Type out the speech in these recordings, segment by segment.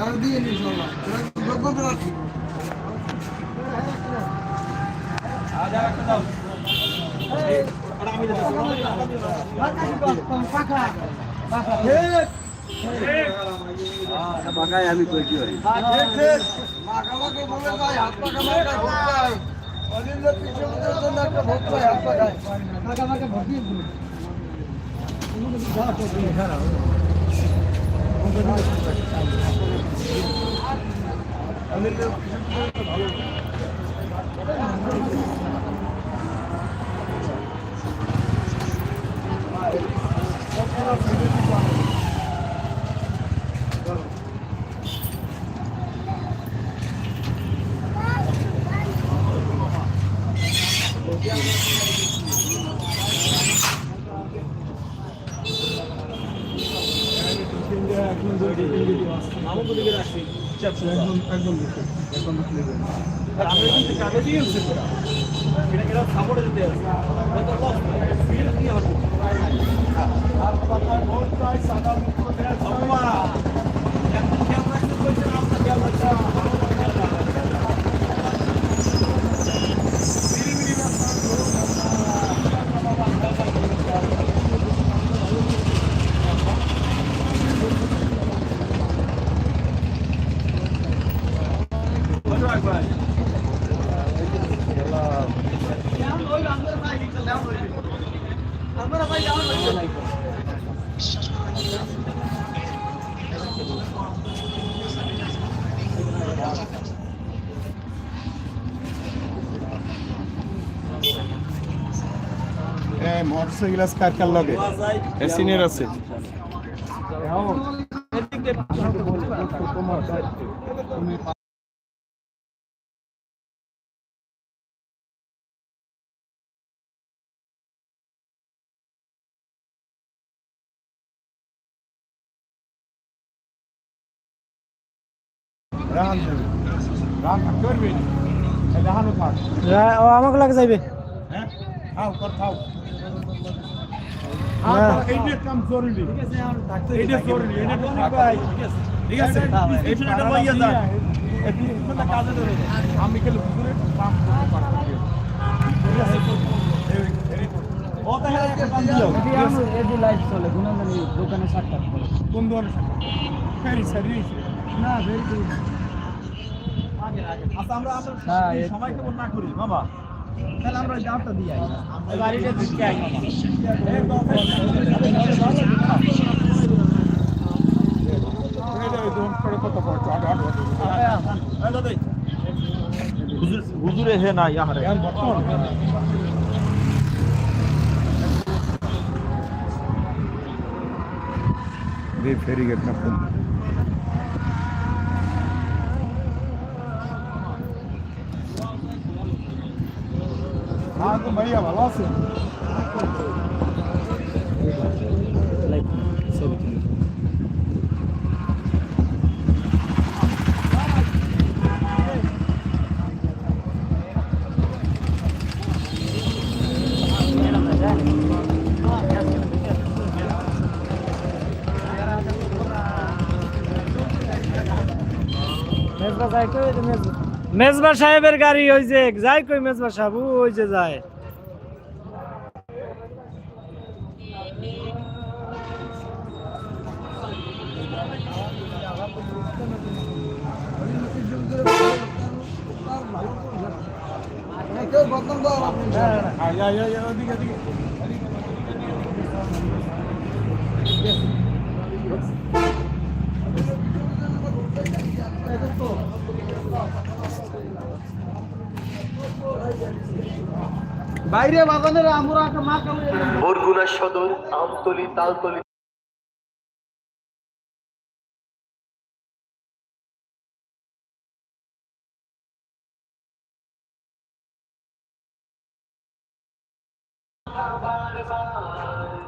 আর দিয়ে নিন ইনশাআল্লাহ যখন রাখি আমি কই একটা ভোট হাত পাখায়। মাখামাখি দিন মোটরসাইকেল দিকে লগে একদম থাক ও আমাকে লাগে যাইবে হ্যাঁ থাও কর এটা এরা সাপোর্টে দিতে আছে এই ফিল্ডটা লইয়া যান এটি মানে কাজে ধরে আমি গেলে পুকুরে কাম করতে পারব ঠিক আছে। ও তাহলে একটা কাম দিও এদি লাইট চলে গুণাগানি দোকানে সাক্ষাৎ করে। কোন ফেরি সারি না ভেরি আচ্ছা আমরা আমরা হ্যাঁ, সময় কেমন না করি? বাবা তাহলে আমরা দামটা দিয়ে আই। গাড়িটা দিকে আই হুজুরে হে না ইয়াহারে। ফেরি গেট না ফোন হ্যাঁ তো ভাইয়া ভালো আছে মেজবা সাহেবের গাড়ি ওই যে যাই কই মেজবা সাহেব ওই যে যায় ওদিকে বাইরে বাগানের আমরা একটা মা কামাই বরগুনা সদর আমতলি তালতলি Bye-bye.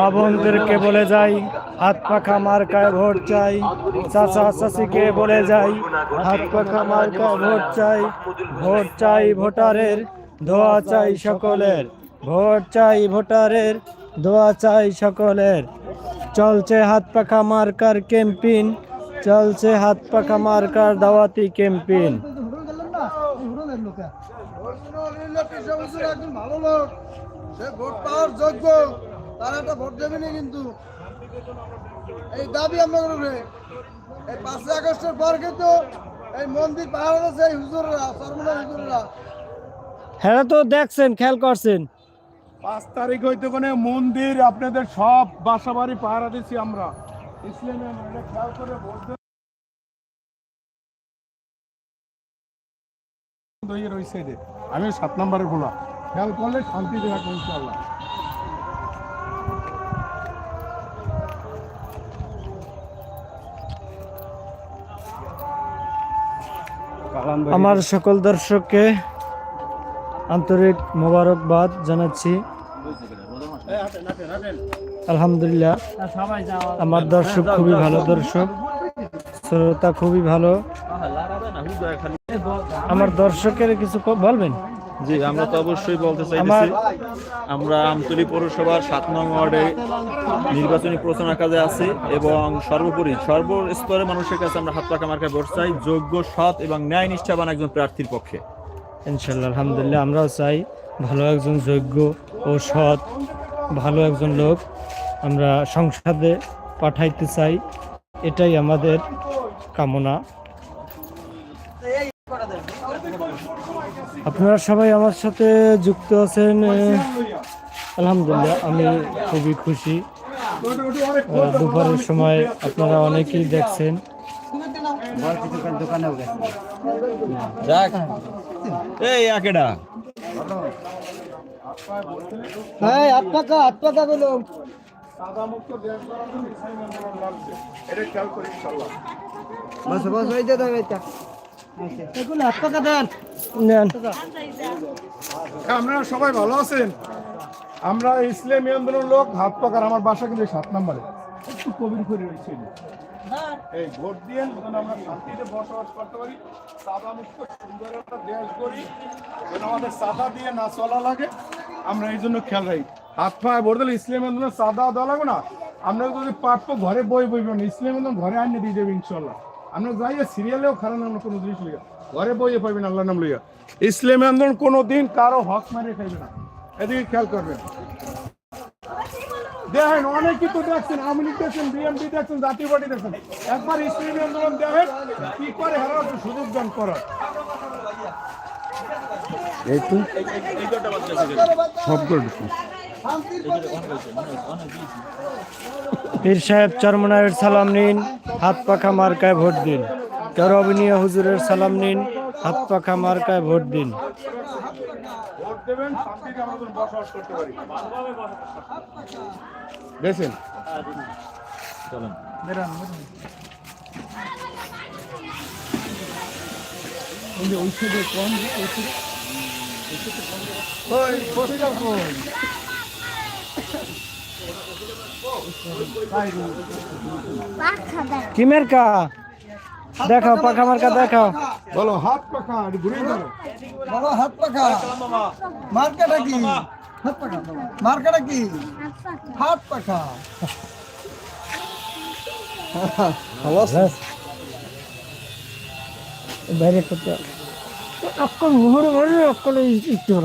সকল বলে যাই, হাত পাখা মার্কায় ভোট চাই, চাচা চাচিকে বলে যাই, হাত পাখা মার্কায় ভোট চাই ভোট চাই ভোটারের, দোয়া চাই সকলের, ভোট চাই ভোটারের, দোয়া চাই সকলের। চলছে হাত পাখা মার্কার ক্যাম্পিন চলছে হাত পাখা মার্কার দাওয়াতি ক্যাম্পিন সে ভোট পাওয়ার যোগ্য তার একটা ভোট দেবেনি কিন্তু এই দাবি এই পাঁচই আগস্টের পর কিন্তু এই মন্দির পাহাড় আছে এই হুজুররা সরমনার হুজুররা। হ্যাঁ তো দেখছেন খেয়াল করছেন। পাঁচ তারিখ হইতে কোনে মন্দির, আপনাদের সব বাসা বাড়ি পাহারা দিচ্ছি আমরা। খেয়াল করে আমি সাত নম্বরে খোলা খেয়াল করলে শান্তিতে থাকব ইনশাল্লাহ আমার সকল দর্শককে আন্তরিক মোবারকবাদ জানাচ্ছি। আলহামদুলিল্লাহ। আমার দর্শক খুবই ভালো দর্শক। শ্রোতা খুবই ভালো। আমার দর্শকের কিছু বলবেন? জি আমরা তো অবশ্যই বলতে চাইতেছি আমরা আমতলী পৌরসভার সাত নং ওয়ার্ডে নির্বাচনী প্রচারণার কাজে আছি এবং সর্বোপরি সর্বস্তরে মানুষের কাছে আমরা হাত পাকা মার্কা ভোট চাই যোগ্য সৎ এবং ন্যায় নিষ্ঠাবান একজন প্রার্থীর পক্ষে। ইনশাল্লাহ আলহামদুলিল্লাহ আমরাও চাই ভালো একজন যোগ্য ও সৎ ভালো একজন লোক। আমরা সংসদে পাঠাইতে চাই। এটাই আমাদের কামনা। আপনারা সবাই আমার সাথে যুক্ত আছেন আলহামদুলিল্লাহ, আমি খুবই খুশি। দুপুরের সময় আপনারা অনেকেই দেখছেন। একেডা হ্যাঁ হাত পাকা হাত পাকা বলো সাদা মুক্ত দেশ এটা খেয়াল করে ইনশাল্লাহ। বস বস ওই দে দাও এটা এগুলো হাত পাকা দেন। নেন। আপনারা সবাই ভালো আছেন? আমরা ইসলামী আন্দোলন লোক হাত পাকার আমার বাসা কিন্তু সাত নম্বরে। একটু কবির করে রয়েছে এই ভোট দিয়ে যেন আমরা শান্তিতে বসবাস করতে পারি, সাদা মুক্ত সুন্দর একটা দেশ করি যেন আমাদের সাদা দিয়ে না চলা লাগে, আমরা এই জন্য খেয়াল রাখি। হাত পায়ে ভোট দিলে ইসলাম আন্দোলন সাদা দেওয়া লাগবে না। আমরা যদি পারব ঘরে বই বইব না, ইসলাম আন্দোলন ঘরে আনিয়ে দিয়ে দেবে ইনশাল্লাহ আমরা যাই সিরিয়ালেও খারাপ আমরা কোনো জিনিস লইয়া। ঘরে বইয়ে পাইবেন আল্লাহ নাম লইয়া। ইসলাম আন্দোলন কোনো দিন কারও হক মারে খাইবে না। এদিকে খেয়াল করবেন। দেখেন অনেক কিছু দেখছেন আওয়ামী লীগ দেখছেন বিএনপি দেখছেন জাতীয় পার্টি দেখছেন। একবার ইসলামী আন্দোলন দেখেন কি করে হারার সুযোগ দান করার সব পীর সাহেব চরমনায়ের সালাম নিন হাত পাখা মার্কায় ভোট দিন। করবিনিয়া হুজুরের সালাম নিন হাত পাখা মার্কায় ভোট দিন। ভোট দেবেন শান্তিতে আমরা বসবাস করতে পারি দেখছেন কি মেরকা? দেখাও পাখা মার্কা দেখাও। বলো হাত পাখা ঘুরে ধরো বলো হাত পাকা মার্কাটা কি? হাত পাকা মার্কাটা কি? হাত পাখা। বাইরে করতে অক্কল অক্কল ইউটিউব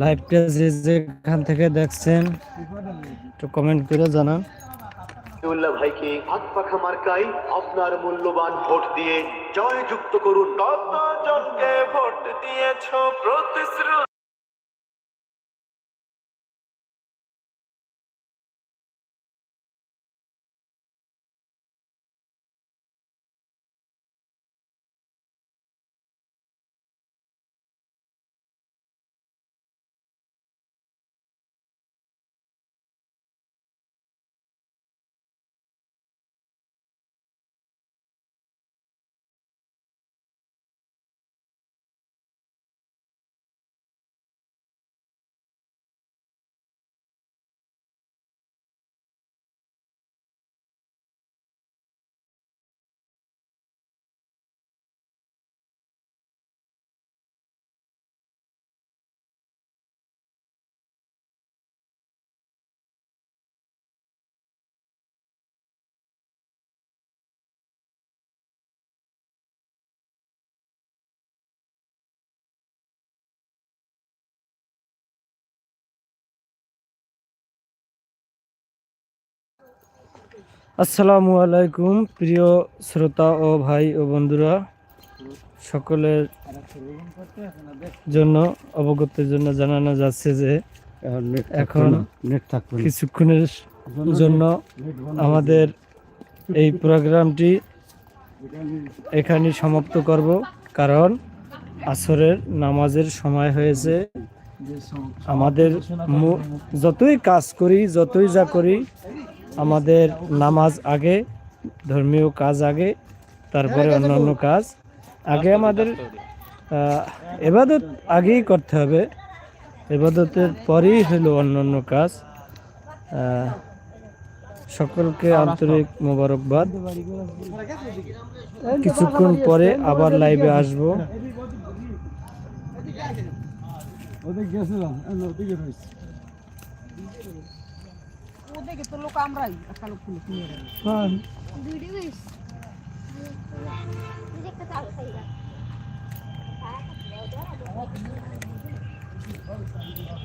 লাইভটা যে যেখান থেকে দেখছেন, একটু কমেন্ট করে জানান। উল্লাহ ভাইকে, হাত পাখা মার্কাই আপনার মূল্যবান ভোট দিয়ে জয় যুক্ত করুন কতজনকে ভোট দিয়েছ প্রতিশ্রুতি আসসালামু আলাইকুম প্রিয় শ্রোতা ও ভাই ও বন্ধুরা। সকলের জন্য অবগতের জন্য জানানো যাচ্ছে যে এখন কিছুক্ষণের জন্য আমাদের এই প্রোগ্রামটি এখানে সমাপ্ত করব কারণ আসরের নামাজের সময় হয়েছে। আমাদের যতই কাজ করি যতই যা করি আমাদের নামাজ আগে ধর্মীয় কাজ আগে তারপরে অন্যান্য কাজ। আগে আমাদের এবাদত আগেই করতে হবে। এবাদতের পরেই হলো অন্যান্য কাজ। সকলকে আন্তরিক মোবারকবাদ। কিছুক্ষণ পরে আবার লাইভে আসব। Ini gitu lu kamrai, kalau bulu sendiri. Kan. Bidi wis. Ini kita harus saya. Ya udah, ada. Oh, ini. Oh, ini. Oh, ini. Oh,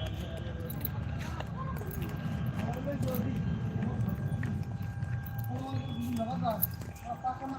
ini. Oh, ini. Oh,